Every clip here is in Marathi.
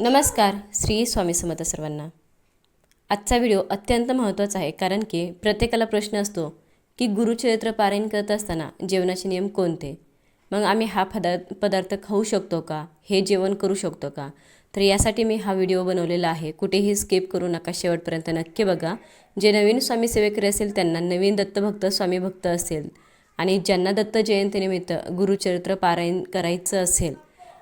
नमस्कार श्री स्वामी समर्थ सर्वांना. आजचा व्हिडिओ अत्यंत महत्त्वाचा आहे कारण की प्रत्येकाला प्रश्न असतो की गुरुचरित्र पारायण करत असताना जेवणाचे नियम कोणते? मग आम्ही हा पदार्थ पदार्थ खाऊ शकतो का? हे जेवण करू शकतो का? तर यासाठी मी हा व्हिडिओ बनवलेला आहे. कुठेही स्किप करू नका शेवटपर्यंत नक्की बघा. जे नवीन स्वामी सेवेकरी असेल त्यांना नवीन दत्तभक्त स्वामी भक्त असेल आणि ज्यांना दत्त जयंतीनिमित्त गुरुचरित्र पारायण करायचं असेल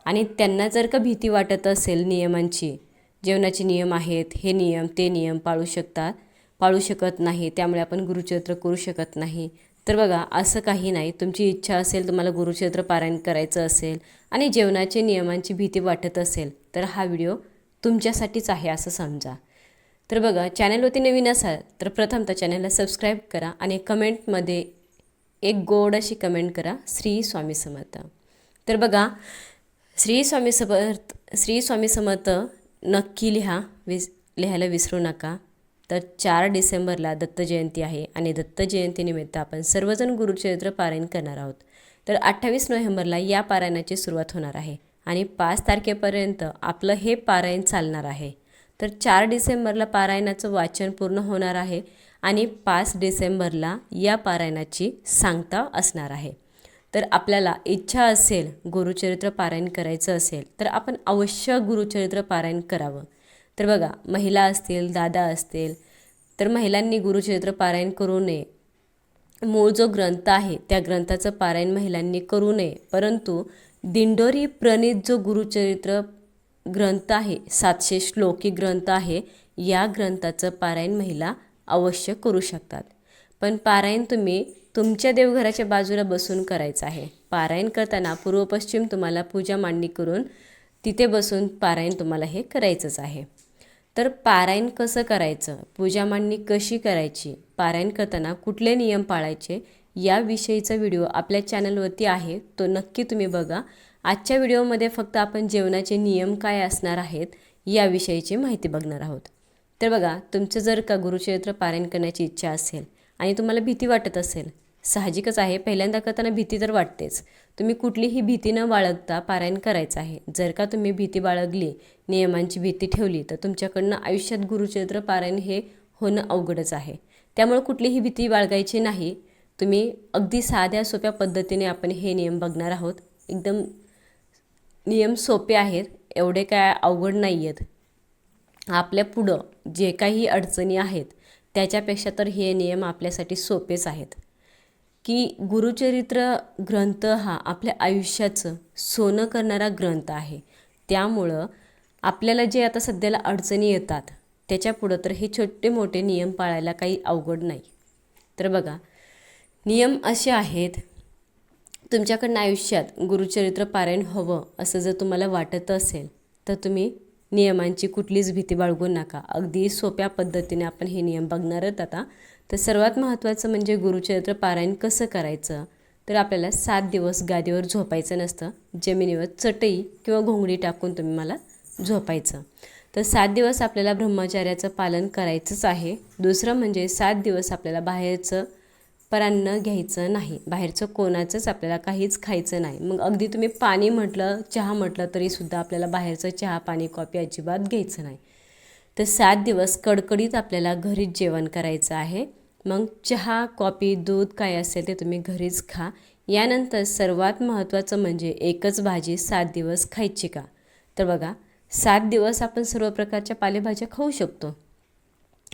आणि त्यांना जर का भीती वाटत असेल नियमांची जेवणाचे नियम आहेत हे नियम ते नियम पाळू शकतात पाळू शकत नाही त्यामुळे आपण गुरुचरित्र करू शकत नाही. तर बघा असं काही नाही. तुमची इच्छा असेल तुम्हाला गुरुचरित्र पारायण करायचं असेल आणि जेवणाचे नियमांची भीती वाटत असेल तर हा व्हिडिओ तुमच्यासाठीच आहे असं समजा. तर बघा चॅनलवरती नवीन असाल तर प्रथमतः चॅनलला सबस्क्राईब करा आणि कमेंटमध्ये एक गोड अशी कमेंट करा श्री स्वामी समर्थ. तर बघा श्री स्वामी समर्थ श्री स्वामी समर्थ नक्की लिहा विस लिहायला विसरू नका. तर चार डिसेंबरला दत्त जयंती आहे आणि दत्त जयंतीनिमित्त आपण सर्वजण गुरुचरित्र पारायण करणार आहोत. तर अठ्ठावीस नोव्हेंबरला या पारायणाची सुरुवात होणार आहे आणि पाच तारखेपर्यंत आपलं हे पारायण चालणार आहे. तर चार डिसेंबरला पारायणाचं वाचन पूर्ण होणार आहे आणि पाच डिसेंबरला या पारायणाची सांगता असणार आहे. तर आपल्याला इच्छा असेल गुरुचरित्र पारायण करायचं असेल तर आपण अवश्य गुरुचरित्र पारायण करावं. तर बघा महिला असतील दादा असतील तर महिलांनी गुरुचरित्र पारायण करू नये. मूळ जो ग्रंथ आहे त्या ग्रंथाचं पारायण महिलांनी करू नये. परंतु दिंडोरी प्रणित जो गुरुचरित्र ग्रंथ आहे सातशे श्लोकी ग्रंथ आहे या ग्रंथाचं पारायण महिला अवश्य करू शकतात. पण पारायण तुम्ही तुमच्या देवघराच्या बाजूला बसून करायचं आहे. पारायण करताना पूर्व पश्चिम तुम्हाला पूजा मांडणी करून तिथे बसून पारायण तुम्हाला हे करायचंच आहे. तर पारायण कसं करायचं? पूजा मांडणी कशी करायची? पारायण करताना कुठले नियम पाळायचे? याविषयीचा व्हिडिओ आपल्या चॅनलवरती आहे. तो नक्की तुम्ही बघा. आजच्या व्हिडिओमध्ये फक्त आपण जेवणाचे नियम काय असणार आहेत याविषयीची माहिती बघणार आहोत. तर बघा तुमचं जर का गुरुचरित्र पारायण करण्याची इच्छा असेल आणि तुम्हाला भीती वाटत असेल साहजिकच आहे. पहिल्यांदा करताना भीती तर वाटतेच. तुम्ही कुठलीही भीती न बाळगता पारायण करायचं आहे. जर का तुम्ही भीती बाळगली नियमांची भीती ठेवली तर तुमच्याकडनं आयुष्यात गुरुचरित्र पारायण हे होणं अवघडच आहे. त्यामुळे कुठलीही भीती बाळगायची नाही. तुम्ही अगदी साध्या सोप्या पद्धतीने आपण हे नियम बघणार आहोत. एकदम नियम सोपे आहेत. एवढे काय अवघड नाही आहेत आपल्या पुढं जे काही अडचणी आहेत त्याच्यापेक्षा तर हे नियम आपल्यासाठी सोपेच आहेत. की गुरुचरित्र ग्रंथ हा आपल्या आयुष्याचं सोनं करणारा ग्रंथ आहे. त्यामुळं आपल्याला जे आता सध्याला अडचणी येतात त्याच्यापुढं तर हे छोटे मोठे नियम पाळायला काही अवघड नाही. तर बघा नियम असे आहेत तुमच्याकडनं आयुष्यात गुरुचरित्र पारायण हवं असं जर तुम्हाला वाटत असेल तर तुम्ही नियमांची कुठलीच भीती बाळगू नका. अगदी सोप्या पद्धतीने आपण हे नियम बघणारच आता. तर सर्वात महत्त्वाचं म्हणजे गुरुचरित्र पारायण कसं करायचं? तर आपल्याला सात दिवस गादीवर झोपायचं नसतं. जमिनीवर चटई किंवा घोंगडी टाकून तुम्ही मला झोपायचं. तर सात दिवस आपल्याला ब्रह्मचार्याचं पालन करायचंच आहे. दुसरं म्हणजे सात दिवस आपल्याला बाहेरचं परान्न घ्यायचं नाही. बाहेरचं कोणाचंच आपल्याला काहीच खायचं नाही. मग अगदी तुम्ही पाणी म्हटलं चहा म्हटलं तरीसुद्धा आपल्याला बाहेरचं चहा पाणी कॉफी अजिबात घ्यायचं नाही. तर सात दिवस कडकडीत आपल्याला घरीच जेवण करायचं आहे. मग चहा कॉफी दूध काय असेल ते तुम्ही घरीच खा. यानंतर सर्वात महत्त्वाचं म्हणजे एकच भाजी सात दिवस खायची का? तर बघा सात दिवस आपण सर्व प्रकारच्या पालेभाज्या खाऊ शकतो.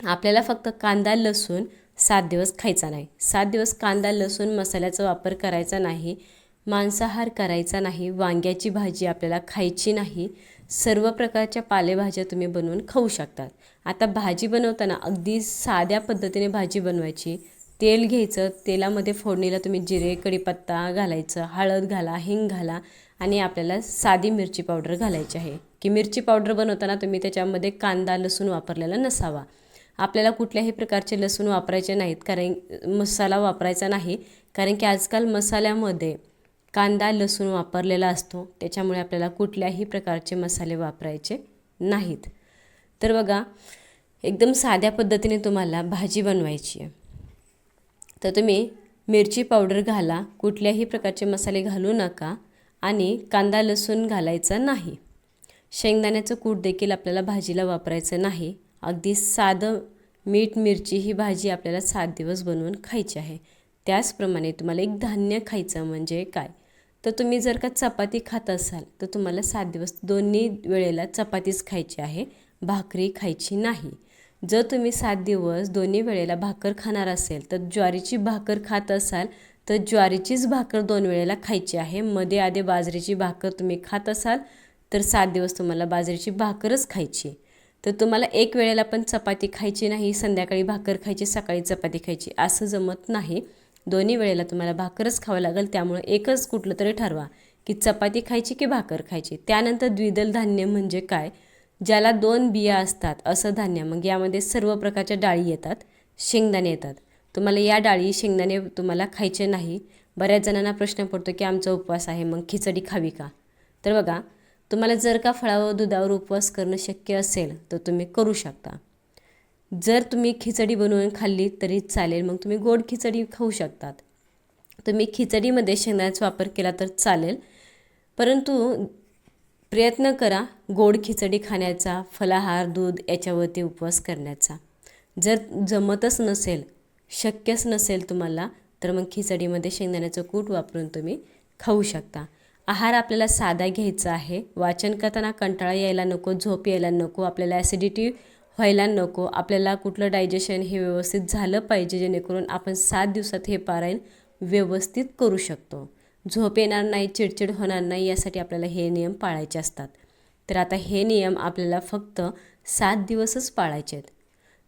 आपल्याला फक्त कांदा लसूण सात दिवस खायचा नाही. सात दिवस कांदा लसूण मसाल्याचा वापर करायचा नाही. मांसाहार करायचा नाही वांग्याची भाजी आपल्याला खायची नाही सर्व प्रकारच्या पालेभाज्या तुम्ही बनवून खाऊ शकतात आता भाजी बनवताना अगदी साध्या पद्धतीने भाजी बनवायची. तेल घ्यायचं तेलामध्ये फोडणीला तुम्ही जिरे कढीपत्ता घालायचं हळद घाला हिंग घाला आणि आपल्याला साधी मिरची पावडर घालायची आहे. की मिरची पावडर बनवताना तुम्ही त्याच्यामध्ये कांदा लसूण वापरलेला नसावा. आपल्याला कुठल्याही प्रकारचे लसूण वापरायचे नाहीत कारण मसाला वापरायचा नाही कारण की आजकाल मसाल्यामध्ये कांदा लसूण वापरलेला असतो. त्याच्यामुळे आपल्याला कुठल्याही प्रकारचे मसाले वापरायचे नाहीत. तर बघा एकदम साध्या पद्धतीने तुम्हाला भाजी बनवायची आहे. तर तुम्ही मिरची पावडर घाला कुठल्याही प्रकारचे मसाले घालू नका आणि कांदा लसूण घालायचा नाही. शेंगदाण्याचं कूट देखील आपल्याला भाजीला वापरायचं नाही. अगदी साधं मीठ मिरची ही भाजी आपल्याला सात दिवस बनवून खायची आहे. त्याचप्रमाणे तुम्हाला एक धान्य खायचं म्हणजे काय? तर तुम्ही जर का चपाती खात असाल तर तुम्हाला सात दिवस दोन्ही वेळेला चपातीच खायची आहे भाकरी खायची नाही. जर तुम्ही सात दिवस दोन्ही वेळेला भाकर खाणार असेल तर ज्वारीची भाकर खात असाल तर ज्वारीचीच भाकर दोन वेळेला खायची आहे. मध्ये आधे बाजरीची भाकर तुम्ही खात असाल तर सात दिवस तुम्हाला बाजरीची भाकरच खायची तर तुम्हाला एक वेळेला पण चपाती खायची नाही संध्याकाळी भाकर खायची सकाळी चपाती खायची असं जमत नाही. दोन्ही वेळेला तुम्हाला भाकरच खावं लागेल त्यामुळे एकच कुठलं तरी ठरवा. की चपाती खायची की भाकर खायची? त्यानंतर द्विदल धान्य म्हणजे काय? ज्याला दोन बिया असतात असं धान्य. मग यामध्ये सर्व प्रकारच्या डाळी येतात शेंगदाणे येतात. तुम्हाला या डाळी शेंगदाणे तुम्हाला खायचे नाही. बऱ्याच जणांना प्रश्न पडतो की आमचा उपवास आहे मग खिचडी खावी का? तर बघा तुम्हाला जर का फळावर दुधावर उपवास करणं शक्य असेल तर तुम्ही करू शकता. जर तुम्ही खिचडी बनवून खाल्ली तरी चालेल मग तुम्ही गोड खिचडी खाऊ शकतात. तुम्ही खिचडीमध्ये शेंगदाण्याचा वापर केला तर चालेल परंतु प्रयत्न करा गोड खिचडी खाण्याचा फलाहार दूध याच्यावरती उपवास करण्याचा. जर जमतच नसेल शक्यच नसेल तुम्हाला तर मग खिचडीमध्ये शेंगदाण्याचं कूट वापरून तुम्ही खाऊ शकता. आहार आपल्याला साधा घ्यायचा आहे. वाचन करताना कंटाळा यायला नको झोप यायला नको आपल्याला ॲसिडिटी व्हायला नको. आपल्याला कुठलं डायजेशन हे व्यवस्थित झालं पाहिजे जेणेकरून आपण सात दिवसात हे पारायण व्यवस्थित करू शकतो. झोप येणार नाही चिडचिड होणार नाही यासाठी आपल्याला हे नियम पाळायचे असतात. तर आता हे नियम आपल्याला फक्त सात दिवसच पाळायचे आहेत.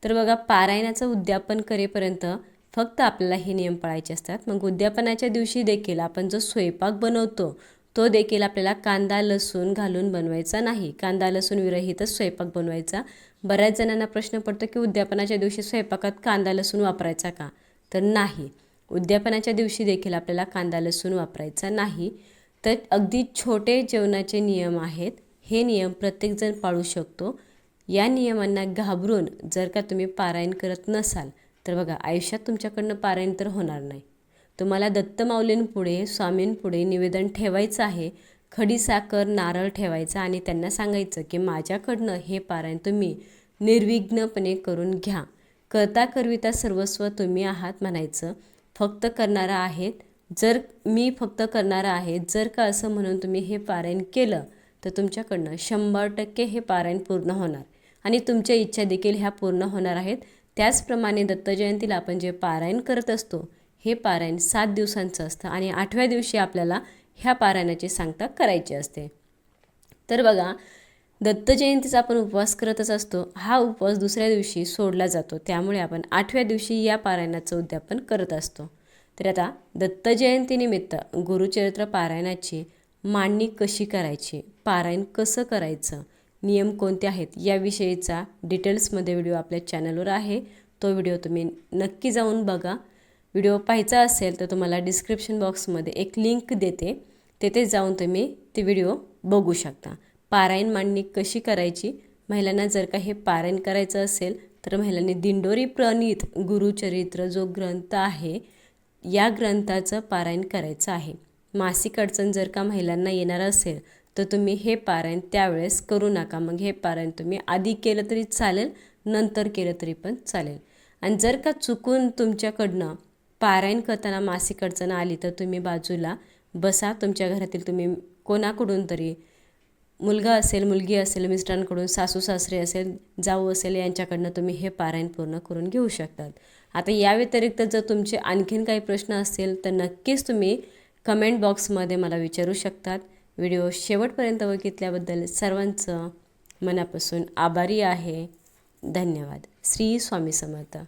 तर बघा पारायणाचं उद्यापन करेपर्यंत फक्त आपल्याला हे नियम पाळायचे असतात. मग उद्यापनाच्या दिवशी देखील आपण जो स्वयंपाक बनवतो तो देखील आपल्याला कांदा लसूण घालून बनवायचा नाही. कांदा लसूण विरहितच स्वयंपाक बनवायचा. बऱ्याच जणांना प्रश्न पडतो की उद्यापनाच्या दिवशी स्वयंपाकात कांदा लसूण वापरायचा का? तर नाही. उद्यापनाच्या दिवशी देखील आपल्याला कांदा लसूण वापरायचा नाही. तर अगदी छोटे जेवणाचे नियम आहेत. हे नियम प्रत्येकजण पाळू शकतो. या नियमांना घाबरून जर का तुम्ही पारायण करत नसाल तर बघा आयुष्यात तुमच्याकडनं पारायण तर होणार नाही. तुम्हाला दत्तमाऊलींपुढे स्वामींपुढे निवेदन ठेवायचं आहे. खडी साखर नारळ ठेवायचा आणि त्यांना सांगायचं की माझ्याकडनं हे पारायण तुम्ही निर्विघ्नपणे करून घ्या. करता करविता सर्वस्व तुम्ही आहात म्हणायचं. फक्त करणारा आहेत जर मी फक्त करणारा आहे जर का असं म्हणून तुम्ही हे पारायण केलं तर तुमच्याकडनं शंभर टक्के हे पारायण पूर्ण होणार. आणि तुमच्या इच्छा देखील ह्या पूर्ण होणार आहेत. त्याचप्रमाणे दत्तजयंतीला आपण जे पारायण करत असतो हे पारायण सात दिवसांचं असतं आणि आठव्या दिवशी आपल्याला ह्या पारायणाची सांगता करायची असते. तर बघा दत्त जयंतीचा आपण उपवास करतच असतो. हा उपवास दुसऱ्या दिवशी सोडला जातो. त्यामुळे आपण आठव्या दिवशी या पारायणाचं उद्यापन करत असतो. तर आता दत्त जयंतीनिमित्त गुरुचरित्र पारायणाची मांडणी कशी करायची? पारायण कसं करायचं? नियम कोणते आहेत? याविषयीचा डिटेल्समध्ये व्हिडिओ आपल्या चॅनलवर आहे. तो व्हिडिओ तुम्ही नक्की जाऊन बघा. व्हिडिओ पाहायचा असेल तर तुम्हाला डिस्क्रिप्शन बॉक्समध्ये एक लिंक देते. तेथे जाऊन तुम्ही ते व्हिडिओ बघू शकता. पारायण मांडणी कशी करायची? महिलांना जर का हे पारायण करायचं असेल तर महिलांनी दिंडोरी प्रणित गुरुचरित्र जो ग्रंथ आहे या ग्रंथाचं पारायण करायचं आहे. मासिक अडचण जर का महिलांना येणार असेल तर तुम्ही हे पारायण त्यावेळेस करू नका. मग हे पारायण तुम्ही आधी केलं तरी चालेल नंतर केलं तरी पण चालेल. आणि जर का चुकून तुमच्याकडनं पारायण करताना मासिक अडचण आली तर तुम्ही बाजूला बसा. तुमच्या घरातील तुम्ही कोणाकडून तरी मुलगा असेल मुलगी असेल मिस्टरांकडून सासू सासरे असेल जाऊ असेल यांच्याकडनं तुम्ही हे पारायण पूर्ण करून घेऊ शकतात. आता या व्यतिरिक्त जर तुमचे आणखीन काही प्रश्न असतील तर नक्कीच तुम्ही कमेंट बॉक्समध्ये मला विचारू शकतात. व्हिडिओ शेवटपर्यंत बघितल्याबद्दल सर्वांचं मनापासून आभारी आहे. धन्यवाद. श्री स्वामी समर्थ.